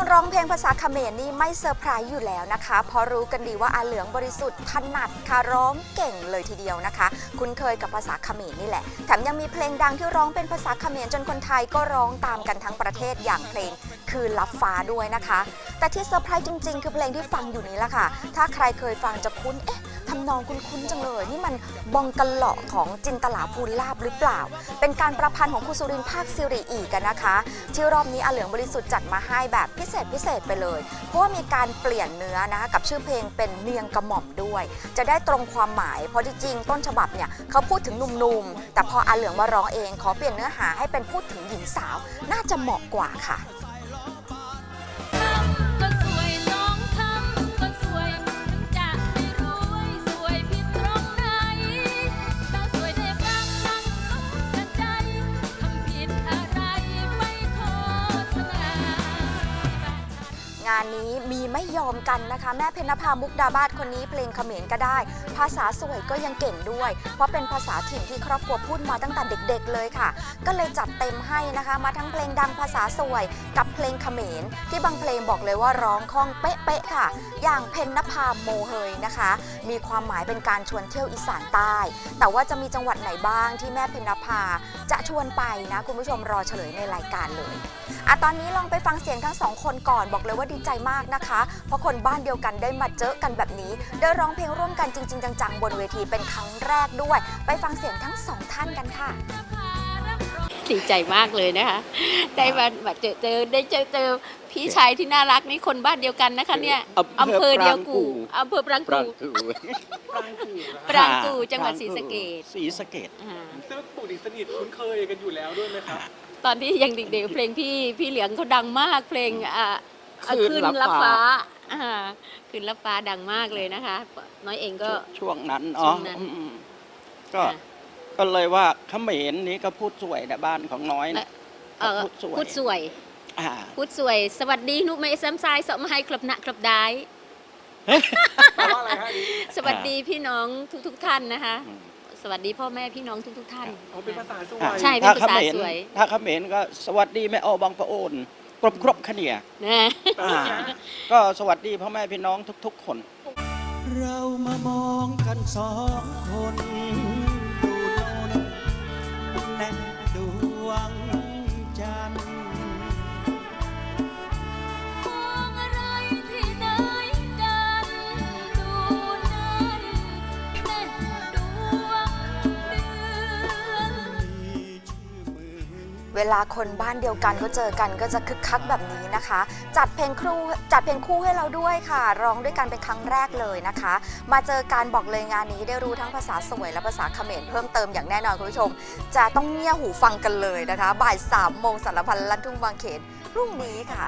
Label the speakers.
Speaker 1: ร้องเพลงภาษาเขมรนี่ไม่เซอร์ไพรส์อยู่แล้วนะคะ เพราะรู้กันดีว่าอาเหลืองบริสุทธิ์ถนัดค่ะร้องเก่งเลยทีเดียวนะคะ คุ้นเคยกับภาษาเขมรนี่แหละ แถมยังมีเพลงดังที่ร้องเป็นภาษาเขมรจนคนไทยก็ร้องตามกันทั้งประเทศอย่างเพลงคืนลับฟ้าด้วยนะคะ แต่ที่เซอร์ไพรส์จริง ๆ คือเพลงที่ฟังอยู่นี้แหละค่ะ ถ้าใครเคยฟังจะคุ้นเอ๊ะ ทำนองคุ้นๆจังเลย นี่มันบองกะหลาะของจินตลาภูลลาบหรือเปล่า เป็นการประพันธ์ของครูสุรินทร์ภาคสิริอีกกันนะคะ ที่รอบนี้อาเหลืองบริสุทธิ์จัดมาให้แบบพิเศษพิเศษไปเลย เพราะว่ามีการเปลี่ยนเนื้อนะคะกับชื่อเพลงเป็นเนียงกระหม่อมด้วย จะได้ตรงความหมาย เพราะจริงๆต้นฉบับเนี่ยเขาพูดถึงหนุ่มๆแต่พออาเหลืองมาร้องเอง ขอเปลี่ยนเนื้อหาให้เป็นพูดถึงหญิงสาว น่าจะเหมาะกว่าค่ะา
Speaker 2: นนี้
Speaker 1: มีไม่ยอมกันนะคะ แม่เพนภามุกดาบาดคนนี้เพลงเขมรก็ได้ ภาษาสวยก็ยังเก่งด้วย เพราะเป็นภาษาถิ่นที่ครอบครัวพูดมาตั้งแต่เด็กๆเลยค่ะ ก็เลยจัดเต็มให้นะคะ มาทั้งเพลงดังภาษาสวย กับเพลงเขมร ที่บางเพลงบอกเลยว่าร้องคล่องเป๊ะๆค่ะ อย่างเพญนภาโมเฮยนะคะ มีความหมายเป็นการชวนเที่ยวอีสานใต้ แต่ว่าจะมีจังหวัดไหนบ้างที่แม่เพญนภาจะชวนไปนะคุณผู้ชมรอเฉลยในรายการเลยอะตอนนี้ลองไปฟังเสียงทั้งสองคนก่อนบอกเลยว่าดีใจมากนะคะ เพราะคนบ้านเดียวกันได้มาเจอกันแบบนี้ ได้ร้องเพลงร่วมกันจริง ๆ จังๆ บนเวทีเป็นครั้งแรกด้วย ไปฟังเสียงทั้งสองท่านกันค่ะ
Speaker 3: ดีใจมากเลยนะคะ ได้มามาเจอเจอได้เจอเจอพี่ชายที่น่ารักนี่คนบ้านเดียวกันนะคะเนี่ย
Speaker 4: อำเภอ
Speaker 3: เดียวกู
Speaker 4: ปรางกู่
Speaker 3: อำเภอปราง
Speaker 4: ปราง
Speaker 3: กู
Speaker 4: กู
Speaker 3: ปรางกูจังหวัดศรีสะเกษ
Speaker 4: ศรีสะเกด
Speaker 3: อ่า
Speaker 5: ซึ่งปกติสนิทคุ้นเคยกันอยู่แล้วด้วยไหมครับ
Speaker 3: ตอนที่ยังเด็กๆเพลงพี่พี่เหลืองเขาดังมากเพลงอ่าอ่า
Speaker 4: คื
Speaker 3: คื
Speaker 4: น
Speaker 3: น
Speaker 4: ลั
Speaker 3: ลั
Speaker 4: บบฟ้า
Speaker 3: ฟ้า อ่าคืนลับฟ้าดังมากเลยนะคะ น้อยเองก็
Speaker 4: ช่วงนั้น
Speaker 3: ช่
Speaker 4: อ๋อ
Speaker 3: วงนั้น
Speaker 4: อืมก็
Speaker 3: อ่า
Speaker 4: ก็เลยว่าเขมรนี้ก็พูดสวยนะบ้านของน้อยนะ
Speaker 3: เออ
Speaker 4: พูดสวย
Speaker 3: พูดสวย
Speaker 4: อ่า
Speaker 3: พูดสวย สวัสดีหนุไม่ซ้ำซายสมาให้ครบหนะครบได้
Speaker 5: แปลว่าอะไรฮะอันนี้
Speaker 3: สวัสดีพี่น้องทุกๆท่านนะคะ
Speaker 4: อืม
Speaker 3: สวัสดีพ่อแม่พี่น้องทุก ๆ ท่าน
Speaker 5: อ๋อเป็นภาษาสว
Speaker 4: อะ
Speaker 5: ย
Speaker 3: ใช่ เป็น
Speaker 4: ถ้า
Speaker 3: ภาษา
Speaker 4: เขมร
Speaker 3: สวย
Speaker 4: ถ้าเขมรก็สวัสดีแม่ออบางปะโอน ครบครบขะเนีย
Speaker 3: นะ
Speaker 4: อ่าก็สวัสดีพ่อแม่พี่น้องทุก ๆ คน เรามามองกันสองค
Speaker 2: น
Speaker 1: เวลาคนบ้านเดียวกันก็เจอกันก็จะคึกคักแบบนี้นะคะ จัดเพลงครูจัดเพลงคู่ให้เราด้วยค่ะร้องด้วยกันเป็นครั้งแรกเลยนะคะ มาเจอการบอกเลยงานนี้ได้รู้ทั้งภาษาสวยและภาษาเขมรเพิ่มเติมอย่างแน่นอนคุณผู้ชม จะต้องเงี่ยหูฟังกันเลยนะคะ บ่ายสามโมงสารพันลั่นทุ่งบางเขนพรุ่งนี้ค่ะ